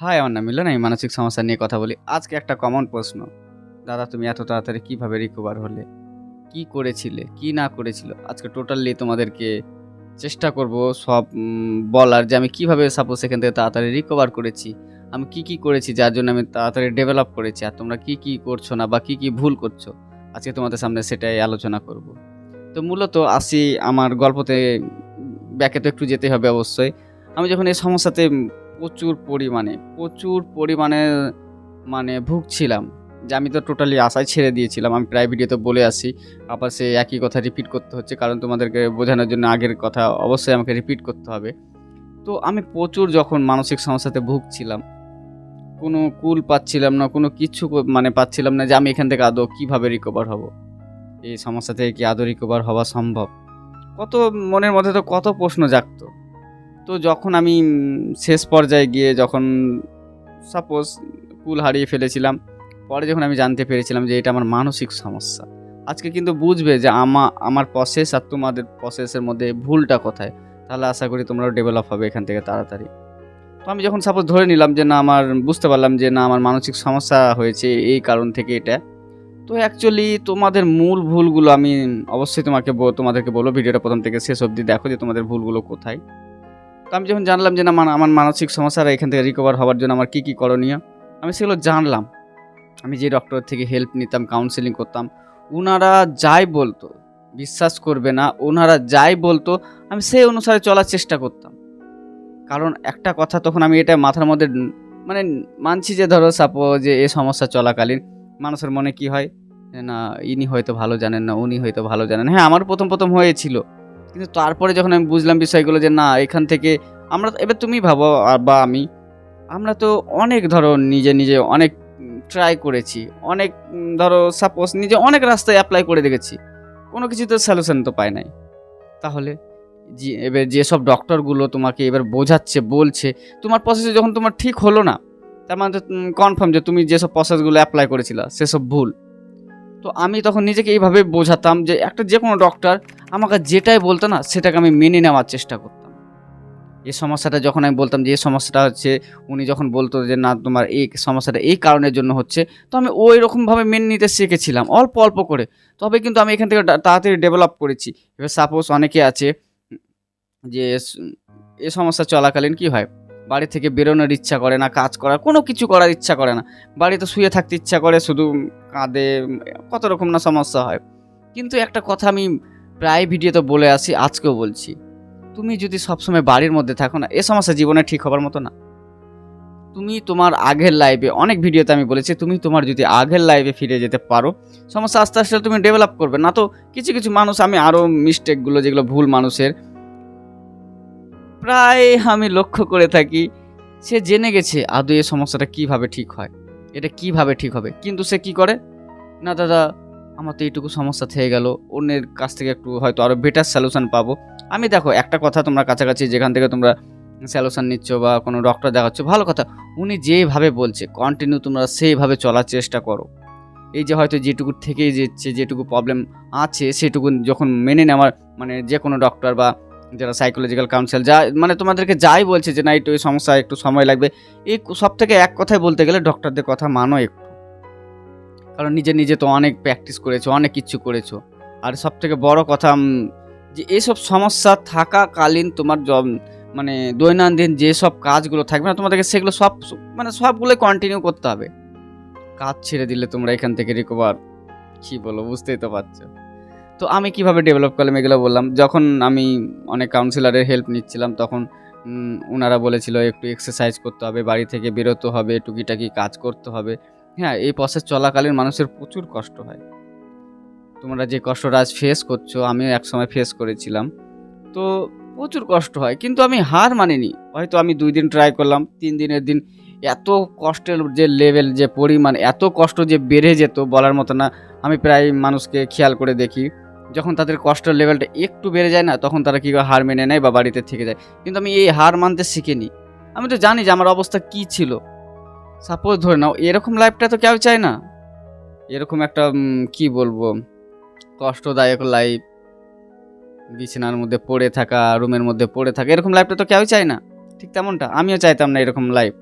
High, আমার নাম মিলন, আমি মানসিক সমস্যা নিয়ে কথা বলি। আজকে একটা কমন প্রশ্ন। দাদা, তুমি এত তাড়াতাড়ি কীভাবে রিকভার হলে? কি করেছিলে? কি না করেছিল? আজকে টোটালি তোমাদেরকে চেষ্টা করব সব বলার যে আমি কীভাবে সাপোজ সেখান থেকে তাড়াতাড়ি রিকভার করেছি। আমি কি কি করেছি যার জন্য আমি তাড়াতাড়ি ডেভেলপ করেছি? আর তোমরা কি কি করছ না বা কি কি ভুল করছ? আজকে তোমাদের সামনে সেটাই আলোচনা করব। তো মূলত আসি আমার গল্পতে ব্যাকে তো একটু যেতে হবে অবশ্যই। আমি যখন এই সমস্যাতে প্রচুর পরিমাণে প্রচুর পরিমাণে মানে ভুগছিলাম যে আমি তো টোটালি আশায় ছেড়ে দিয়েছিলাম। আমি প্রায় ভিডিওতে বলে আসি, আবার সে একই কথা রিপিট করতে হচ্ছে, কারণ তোমাদেরকে বোঝানোর জন্য আগের কথা অবশ্যই আমাকে রিপিট করতে হবে। তো আমি প্রচুর যখন মানসিক সমস্যাতে ভুগছিলাম, কোনো কুল পাচ্ছিলাম না, কোনো কিছু মানে পাচ্ছিলাম না যে আমি এখান থেকে আদৌ কীভাবে রিকভার হব। এই সমস্যা থেকে কি আদৌ রিকভার হওয়া সম্ভব? কত মনের মধ্যে তো কত প্রশ্ন জাগতো। তো যখন আমি শেষ পর্যায়ে গিয়ে যখন সাপোজ কুল হারিয়ে ফেলেছিলাম, পরে যখন আমি জানতে পেরেছিলাম যে এটা আমার মানসিক সমস্যা, আজকে কিন্তু বুঝবে যে আমা, আমার প্রসেস আর তোমাদের প্রসেসের মধ্যে ভুলটা কোথায়। তাহলে আশা করি তোমরাও ডেভেলপ হবে এখান থেকে তাড়াতাড়ি। তো আমি যখন সাপোজ ধরে নিলাম যে না, আমার বুঝতে পারলাম যে না, আমার মানসিক সমস্যা হয়েছে এই কারণ থেকে এটা, তো অ্যাকচুয়ালি তোমাদের মূল ভুলগুলো আমি অবশ্যই তোমাকে তোমাদেরকে বলো ভিডিওটা প্রথম থেকে শেষ অবধি দেখো যে তোমাদের ভুলগুলো কোথায়। তো আমি যখন জানলাম যে না আমার মানসিক সমস্যা আর এখান থেকে রিকভার হওয়ার জন্য আমার কী কী করণীয়, আমি সেগুলো জানলাম। আমি যে ডক্টর থেকে হেল্প নিতাম কাউন্সেলিং করতাম ওনারা যাই বলতো, বিশ্বাস করবে না ওনারা যাই বলতো, আমি সেই অনুসারে চলার চেষ্টা করতাম। কারণ একটা কথা তখন আমি এটা মাথার মধ্যে মানে মানছি যে ধরো সাপো যে এ সমস্যা চলাকালীন, মানুষের মনে কি হয়? না, ইনি হয়তো ভালো জানেন না, উনি হয়তো ভালো জানেন হ্যাঁ আমার প্রথম প্রথম হয়েছিল। কিন্তু তারপরে যখন আমি বুঝলাম বিষয়গুলো যে না, এখান থেকে আমরা এবার তুমি ভাবো বা আমি, আমরা তো অনেক ধরো নিজে নিজে অনেক ট্রাই করেছি, অনেক ধরো সাপোজ নিজে অনেক রাস্তায় অ্যাপ্লাই করে দেখেছি, কোনো কিছু তো সলিউশন তো পায় নাই। তাহলে যে এবার যেসব ডক্টরগুলো তোমাকে এবার বোঝাচ্ছে, বলছে, তোমার প্রসেসে যখন তোমার ঠিক হলো না, তার মানে কনফার্ম যে তুমি যেসব প্রসেসগুলো অ্যাপ্লাই করেছিলা, সেসব ভুল। তো আমি তখন নিজেকে এইভাবে বোঝাতাম যে একটা যে কোনো ডক্টর আমাকে যেটাই বলতো না, সেটাকে আমি মেনে নেওয়ার চেষ্টা করতাম। এই সমস্যাটা যখন আমি বলতাম যে, এই সমস্যাটা হচ্ছে, উনি যখন বলতো যে, না, তোমার এই সমস্যাটা এই কারণের জন্য হচ্ছে, তো আমি ওই রকমভাবে মেনে নিতে শিখেছিলাম, অল্প অল্প করে। তবে কিন্তু আমি এখান থেকে তাড়াতাড়ি ডেভেলপ করেছি। এবার সাপোজ অনেকে আছে যে, এ সমস্যা চলাকালীন কি হয়? বাড়ি থেকে বেরোনোর ইচ্ছা করে না, কাজ করার, কোনো কিছু করার ইচ্ছা করে না। বাড়িতে শুয়ে থাকতে ইচ্ছা করে, শুধু কাঁদে, কত রকম না সমস্যা হয়। কিন্তু একটা কথা আমি প্রায় ভিডিওতে বলে আসি, আজকেও বলছি। তুমি যদি সবসময় বাড়ির মধ্যে থাকো না, এ সমস্যা জীবনে ঠিক হবার মতো না। তুমি তোমার আগের লাইফে অনেক ভিডিওতে আমি বলেছি, তুমি তোমার যদি আগের লাইফে ফিরে যেতে পারো, সমস্যা আস্তে আস্তে তুমি ডেভেলপ করবে। না তো কিছু কিছু মানুষ, আমি আরও মিস্টেকগুলো যেগুলো ভুল মানুষের প্রায় আমি লক্ষ্য করে থাকি, সে জেনে গেছে আদৌ এই সমস্যাটা কীভাবে ঠিক হয়, এটা কীভাবে ঠিক হবে, কিন্তু সে কি করে? না দাদা, আমার তো এইটুকু সমস্যা থেকে গেল, অন্যের কাছ থেকে একটু হয়তো আরও বেটার সলিউশন পাবো। আমি দেখো, একটা কথা তোমরা কাছাকাছি যেখান থেকে তোমরা সলিউশন নিচ্ছ বা কোনো ডক্টর দেখাচ্ছ, ভালো কথা, উনি যেভাবে বলছে কন্টিনিউ তোমরা সেইভাবে চলার চেষ্টা করো। এই যে হয়তো যেটুকু থেকেই যাচ্ছে যেটুকু প্রবলেম আছে, সেটুকু যখন মেনে নেওয়ার মানে যে কোনো ডক্টর বা যারা সাইকোলজিক্যাল কাউন্সিল যা মানে তোমাদেরকে যাই বলছে যে, না, একটু এই সমস্যা একটু সময় লাগবে। এই সব থেকে এক কথায় বলতে গেলে ডক্টরদের কথা মানো একটু। কারণ নিজে নিজে তো অনেক প্র্যাকটিস করেছ, অনেক কিছু করেছ। আর সব থেকে বড় কথা যে এইসব সমস্যা থাকাকালীন তোমার জব মানে দৈনন্দিন যেসব কাজগুলো থাকবে না, তোমাদেরকে সেগুলো সব মানে সবগুলো কন্টিনিউ করতে হবে। কাজ ছেড়ে দিলে তোমরা এখান থেকে রিকভার কী বলো বুঝতেই তো পারছ। তো আমি কীভাবে ডেভেলপ করলাম এগুলো বললাম। যখন আমি অনেক কাউন্সিলরের হেল্প নিচ্ছিলাম, তখন ওনারা বলেছিল একটু এক্সারসাইজ করতে হবে, বাড়ি থেকে বেরোতে হবে, টুকিটাকি কাজ করতে হবে। হ্যাঁ এই প্রসেস চলাকালীন মানুষের প্রচুর কষ্ট হয়। তোমরা যে কষ্টটা আজ ফেস করছ, আমিও একসময় ফেস করেছিলাম। তো প্রচুর কষ্ট হয়, কিন্তু আমি হার মানিনি। হয়তো আমি দুই দিন ট্রাই করলাম, তিন দিনের দিন এত কষ্টের যে লেভেল যে পরিমাণ, এত কষ্ট যে বেড়ে যেত বলার মতো না। আমি প্রায় মানুষকে খেয়াল করে দেখি। যখন তাদের কষ্টের লেভেলটা একটু বেড়ে যায় না, তখন তারা কী করে হার মেনে নেয় বা বাড়িতে থেকে যায়। কিন্তু আমি এই হার মানতে শিখিনি। আমি তো জানি যে আমার অবস্থা কী ছিল। সাপোজ ধরে নাও, এরকম লাইফটা তো কেউ চায় না। এরকম একটা কি বলব, কষ্টদায়ক লাইফ বিছানার মধ্যে পড়ে থাকা, রুমের মধ্যে পড়ে থাকা, এরকম লাইফটা তো কেউ চায় না। ঠিক তেমনটা, আমিও চাইতাম না এরকম লাইফ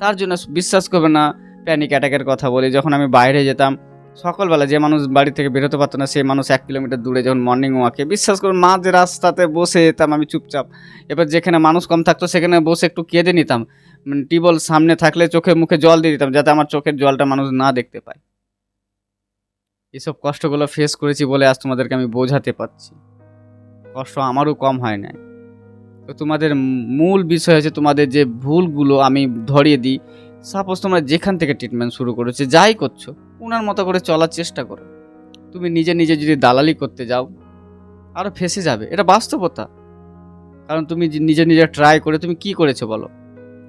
তার জন্য বিশ্বাস করবে না প্যানিক অ্যাটাকের কথা বলি। যখন আমি বাইরে যেতাম সকালবেলা যে মানুষ বাড়ি থেকে বেরোতে পারতো না, সেই মানুষ এক কিলোমিটার দূরে যখন মর্নিং ওয়াকে বিশ্বাস করুন মাঝ রাস্তাতে বসে যেতাম আমি চুপচাপ। এবার যেখানে মানুষ কম থাকতো, সেখানে বসে একটু কেঁদে নিতাম। মানে টিবল সামনে থাকলে চোখে মুখে জল দিয়ে দিতাম, যাতে আমার চোখের জলটা মানুষ না দেখতে পায়। এসব কষ্টগুলো ফেস করেছি বলে আজ তোমাদেরকে আমি বোঝাতে পারছি। কষ্ট আমারও কম হয় নাই। তো তোমাদের মূল বিষয় হচ্ছে তোমাদের যে ভুলগুলো আমি ধরিয়ে দিই। সাপোজ তোমরা যেখান থেকে ট্রিটমেন্ট শুরু করেছ, যাই করছ ওনার মতো করে চলার চেষ্টা করো। তুমি নিজে নিজে যদি দালালি করতে যাও আরও ফেসে যাবে। এটা বাস্তবতা। কারণ তুমি নিজে নিজে ট্রাই করে তুমি কি করেছ বলো?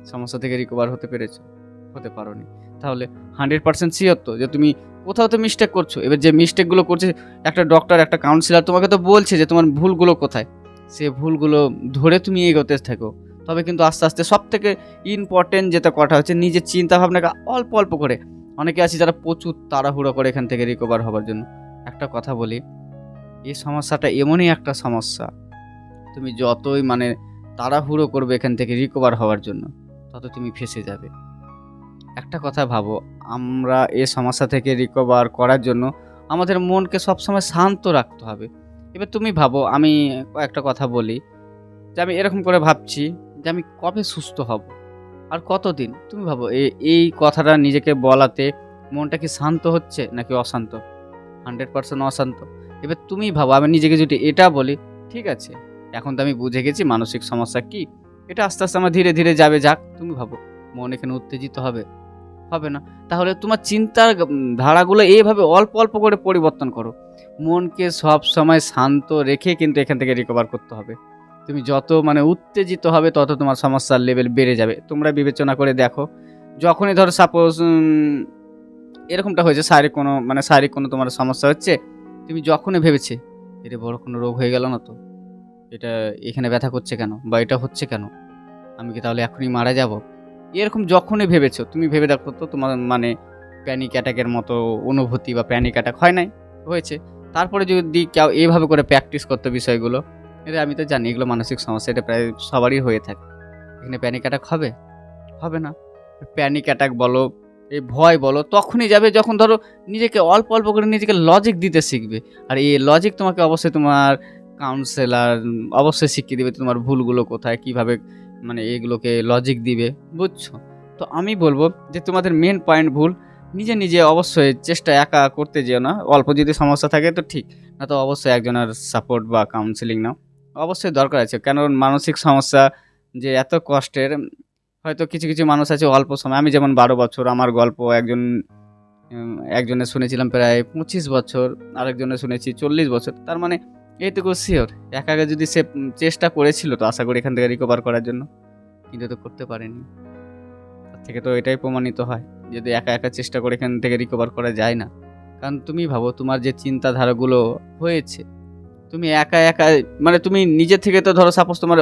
সমস্যা থেকে রিকভার হতে পেরেছ, হতে পারোনি। তাহলে হান্ড্রেড পার্সেন্ট শিওর তো যে তুমি কোথাও তো মিস্টেক করছ। এবার যে মিস্টেকগুলো করছে, একটা ডক্টর একটা কাউন্সিলর তোমাকে তো বলছে যে তোমার ভুলগুলো কোথায়। সে ভুলগুলো ধরে তুমি এগোতে থাকো। তবে কিন্তু আস্তে আস্তে সব থেকে ইম্পর্টেন্ট যেটা কথা হচ্ছে, নিজের চিন্তাভাবনাকে অল্প অল্প করে অনেকে আছে যারা প্রচুর তাড়াহুড়ো করে এখান থেকে রিকভার হওয়ার জন্য। একটা কথা বলি, এই সমস্যাটা এমনই একটা সমস্যা, তুমি যতই মানে তাড়াহুড়ো করবে এখান থেকে রিকভার হওয়ার জন্য, তত তুমি ফেসে যাবে। একটা কথা ভাবো, আমরা এই সমস্যা থেকে রিকভার করার জন্য আমাদের মনকে সবসময় শান্ত রাখতে হবে। এবার তুমি ভাবো, আমি একটা কথা বলি, যে আমি এরকম করে ভাবছি যে আমি কবে সুস্থ হব? আর কতদিন? তুমি ভাবো এই কথাটা নিজেকে বলাতে মনটা কি শান্ত হচ্ছে নাকি অশান্ত? হান্ড্রেড পার্সেন্ট অশান্ত। এবার তুমি ভাবো, আমি নিজেকে যদি এটা বলি, ঠিক আছে, এখন তো আমি বুঝে গেছি মানসিক সমস্যা কি, এটা আস্তে আস্তে আমার ধীরে ধীরে যাবে, যাক, তুমি ভাবো, মন এখানে উত্তেজিত হবে হবে না। তাহলে তোমার চিন্তার ধারাগুলো এইভাবে অল্প অল্প করে পরিবর্তন করো। মনকে সব সময় শান্ত রেখে কিন্তু এখান থেকে রিকভার করতে হবে। তুমি যত মানে উত্তেজিত হবে, তত তোমার সমস্যার লেভেল বেড়ে যাবে। তোমরা বিবেচনা করে দেখো। যখনই ধরো সাপোজ এরকমটা হয়েছে, শারীরিক কোনো মানে শারীরিক কোনো তোমার সমস্যা হচ্ছে, তুমি যখনই ভেবেছে, এটা বড় কোনো রোগ হয়ে গেল না তো? এটা এখানে ব্যথা করছে কেন? বা এটা হচ্ছে কেন? আমি কি তাহলে এখনই মারা যাব? এরকম যখনই ভেবেছো, তুমি ভেবে দেখো তো তোমার মানে প্যানিক অ্যাটাকের মতো অনুভূতি বা প্যানিক অ্যাটাক হয় নাই, হয়েছে। তারপরে যদি কেউ এইভাবে করে প্র্যাকটিস করতো বিষয়গুলো এটা আমি তো জানি, এগুলো মানসিক সমস্যা, এটা প্রায় সবারই হয়ে থাকে। এখানে প্যানিক অ্যাটাক হবে? হবে না। প্যানিক অ্যাটাক বলো, এই ভয় বলো, তখনই যাবে যখন ধরো নিজেকে অল্প অল্প করে নিজেকে লজিক দিতে শিখবে। আর এই লজিক তোমাকে অবশ্যই তোমার কাউন্সেলার অবশ্যই শিখিয়ে দেবে তোমার ভুলগুলো কোথায়, কীভাবে মানে এগুলোকে লজিক দিবে, বুঝছ? তো আমি বলব যে তোমাদের মেন পয়েন্ট ভুল, নিজে নিজে অবশ্যই চেষ্টা একা করতে যেও না। অল্প যদি সমস্যা থাকে তো ঠিক, না তো অবশ্যই একজনের সাপোর্ট বা কাউন্সিলিং নাও। অবশ্যই দরকার আছে। কেন মানসিক সমস্যা যে এত কষ্টের হয়তো কিছু কিছু মানুষ আছে অল্প সময়। আমি যেমন বারো বছর আমার গল্প একজন উম, একজনের শুনেছিলাম প্রায় পঁচিশ বছর আরেকজনের শুনেছি চল্লিশ বছর। তার মানে এইটুকু শিওর একা একা যদি সে চেষ্টা করেছিল তো আশা করি এখান থেকে রিকভার করার জন্য। কিন্তু তো করতে পারেনি। তার থেকে তো এটাই প্রমাণিত হয় যদি একা একা চেষ্টা করে এখান থেকে রিকভার করা যায় না। কারণ তুমি ভাবো তোমার যে চিন্তাধারাগুলো হয়েছে তুমি একা একা মানে তুমি নিজে থেকে তো ধরো সাপোজ তোমার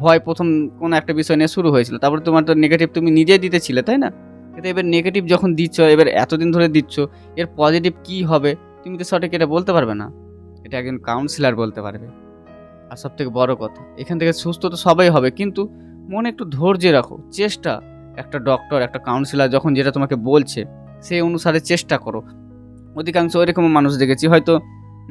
ভয় প্রথম কোনো একটা বিষয় নিয়ে শুরু হয়েছিল, তারপরে তোমার তো নেগেটিভ তুমি নিজেই দিতেছিলে, তাই না? কিন্তু এবার নেগেটিভ যখন দিচ্ছ, এবার এতদিন ধরে দিচ্ছ, এর পজিটিভ কি হবে? তুমি তো সঠিক এটা বলতে পারবে না। এটা একজন কাউন্সিলর বলতে পারবে। আর সব থেকে বড় কথা, এখান থেকে সুস্থ তো সবাই হবে, কিন্তু মনে একটু ধৈর্য রাখো, চেষ্টা। একটা ডক্টর একটা কাউন্সিলর যখন যেটা তোমাকে বলছে, সেই অনুসারে চেষ্টা করো। অধিকাংশ ওইরকম মানুষ দেখেছি, হয়তো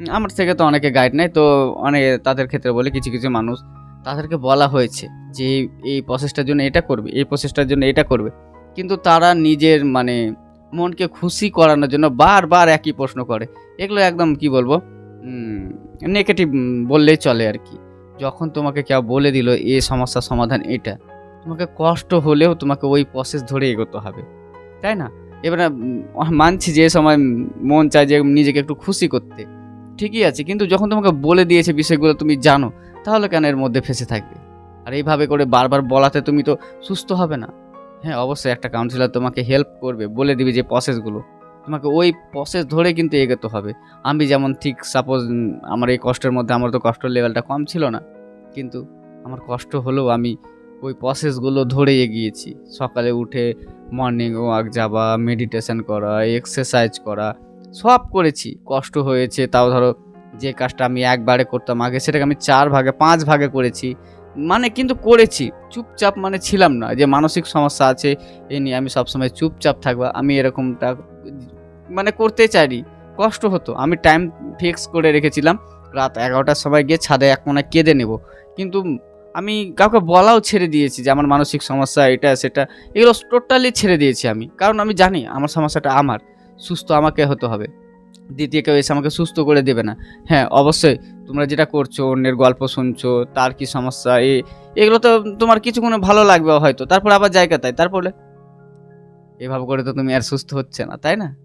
আমার থেকে তো অনেকে গাইড নেয়, তো অনেক তাদের ক্ষেত্রে বলে কিছু কিছু মানুষ তাদেরকে বলা হয়েছে যে, এই- প্রসেসটার জন্য এটা করবে, এই প্রসেসটার জন্য এটা করবে। কিন্তু তারা নিজের মানে মনকে খুশি করানোর জন্য বারবার একই প্রশ্ন করে। এগুলো একদম কি বলব? নেগেটিভ বললেই চলে আর কি। যখন তোমাকে কেউ বলে দিল, এ সমস্যার সমাধান এটা। তোমাকে কষ্ট হলেও তোমাকে ওই প্রসেস ধরে এগোতে হবে। তাই না? এবারে মানছি যে সময় মন চায় যে, নিজেকে একটু খুশি করতে। ঠিকই আছে, কিন্তু যখন তোমাকে বলে দিয়েছে বিষয়গুলো তুমি জানো, তাহলে কেন এর মধ্যে ফেসে থাকবে? আর এইভাবে করে বারবার বলাতে তুমি তো সুস্থ হবে না। হ্যাঁ অবশ্যই একটা কাউন্সিলর তোমাকে হেল্প করবে, বলে দিবে যে প্রসেসগুলো তোমাকে ওই প্রসেস ধরে কিন্তু এগোতে হবে। আমি যেমন ঠিক সাপোজ আমার এই কষ্টের মধ্যে আমার তো কষ্টের লেভেলটা কম ছিল না, কিন্তু আমার কষ্ট হলেও আমি ওই প্রসেসগুলো ধরে এগিয়েছি। সকালে উঠে মর্নিং ওয়াক যাওয়া মেডিটেশন করা এক্সারসাইজ করা সব করেছি। কষ্ট হয়েছে, তাও ধরো যে কাজটা আমি একবারে করতাম আগে, সেটাকে আমি চার ভাগে, পাঁচ ভাগে করেছি। মানে কিন্তু করেছি, চুপচাপ মানে ছিলাম না। যে মানসিক সমস্যা আছে, এ নিয়ে আমি সবসময় চুপচাপ থাকব, আমি এরকমটা মানে করতে চাইনি। কষ্ট হতো। আমি টাইম ফিক্স করে রেখেছিলাম, রাত এগারোটার সময় গিয়ে ছাদে এক মনে কেঁদে নেব। কিন্তু আমি কাউকে বলাও ছেড়ে দিয়েছি যে আমার মানসিক সমস্যা, এটা, সেটা, এগুলো টোটালি ছেড়ে দিয়েছি আমি। কারণ আমি জানি আমার সমস্যাটা আমার। সুস্থ আমাকে হতে হবে। দ্বিতীয়, কেউ এসে আমাকে সুস্থ করে দেবে না। হ্যাঁ অবশ্যই তোমরা যেটা করছ, অন্যের গল্প শুনছো, তার কি সমস্যা, এ, এগুলো তো তোমার কিছুক্ষণে ভালো লাগবে হয়তো, তারপর আবার জায়গা তাই, তারপরে এভাবে করে তো তুমি আর সুস্থ হচ্ছে না, তাই না?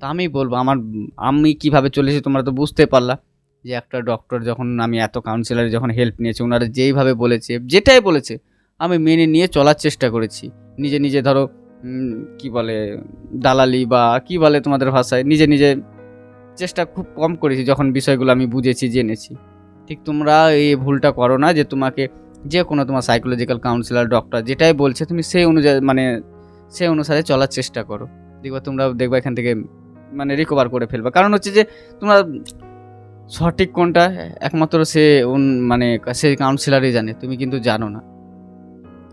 তা আমি বলব, আমার, আমি কীভাবে চলেছি তোমরা তো বুঝতে পারলা যে একটা ডক্টর যখন আমি এত কাউন্সিলার যখন হেল্প নিয়েছি ওনারা যেইভাবে বলেছে, যেটাই বলেছে, আমি মেনে নিয়ে চলার চেষ্টা করেছি। নিজে নিজে ধরো কি বলে, দালালি বা কি বলে তোমাদের ভাষায়, নিজে নিজে চেষ্টা খুব কম করেছি, যখন বিষয়গুলো আমি বুঝেছি, জেনেছি। ঠিক তোমরা এই ভুলটা করো না যে তোমাকে যে কোনো তোমার সাইকোলজিক্যাল কাউন্সিলর ডক্টর যেটাই বলছে, তুমি সেই অনুযায়ী মানে সেই অনুসারে চলার চেষ্টা করো। দেখবা তোমরা দেখবা এখান থেকে মানে রিকভার করে ফেলবা। কারণ হচ্ছে যে, তোমরা সঠিক কোনটা, একমাত্র সে মানে সে কাউন্সিলারই জানে, তুমি কিন্তু জানো না।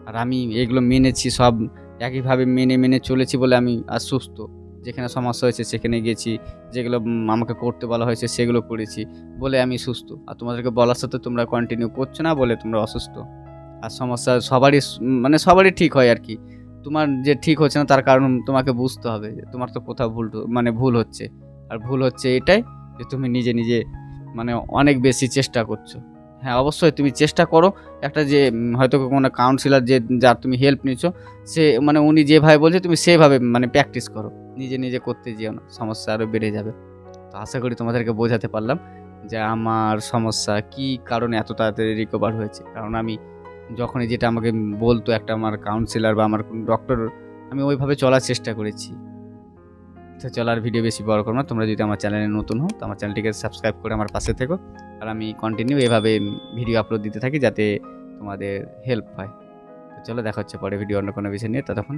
আর আমি এগুলো মেনেছি, সব একইভাবে মেনে মেনে চলেছি বলে আমি আর সুস্থ যেখানে সমস্যা হয়েছে সেখানে গেছি, যেগুলো আমাকে করতে বলা হয়েছে সেগুলো করেছি বলে আমি সুস্থ। আর তোমাদেরকে বলার সাথে তোমরা কন্টিনিউ করছ না বলে তোমরা অসুস্থ। আর সমস্যা সবারই মানে সবারই ঠিক হয় আর কি। তোমার যে ঠিক হচ্ছে না তার কারণ তোমাকে বুঝতে হবে যে তোমার তো কোথাও ভুল মানে ভুল হচ্ছে। আর ভুল হচ্ছে এটাই যে তুমি নিজে নিজে মানে অনেক বেশি চেষ্টা করছ। হ্যাঁ অবশ্যই তুমি চেষ্টা করো। একটা যে হয়তো কোনো কাউন্সিলর যে, যার তুমি হেল্প নিচ্ছ সে মানে উনি যেভাবে বলছে, তুমি সেভাবে মানে প্র্যাকটিস করো। নিজে নিজে করতে যেও না, সমস্যা আরও বেড়ে যাবে। তো আশা করি তোমাদেরকে বোঝাতে পারলাম যে, আমার সমস্যা কি কারণে এত তাড়াতাড়ি রিকভার হয়েছে। কারণ আমি যখনই যেটা আমাকে বলতো একটা আমার কাউন্সিলর বা আমার ডক্টর আমি ওইভাবে চলার চেষ্টা করেছি। তো চলার ভিডিও বেশি বড় করো না। তোমরা যদি আমার চ্যানেলে নতুন হও, তো আমার চ্যানেলটিকে সাবস্ক্রাইব করে আমার পাশে থেকো। আর আমি কন্টিনিউ এভাবে ভিডিও আপলোড দিতে থাকি যাতে তোমাদের হেল্প হয়। তো চলো দেখা হচ্ছে পরে ভিডিও অন্য কোনো বিষয় নিয়ে। ততক্ষণ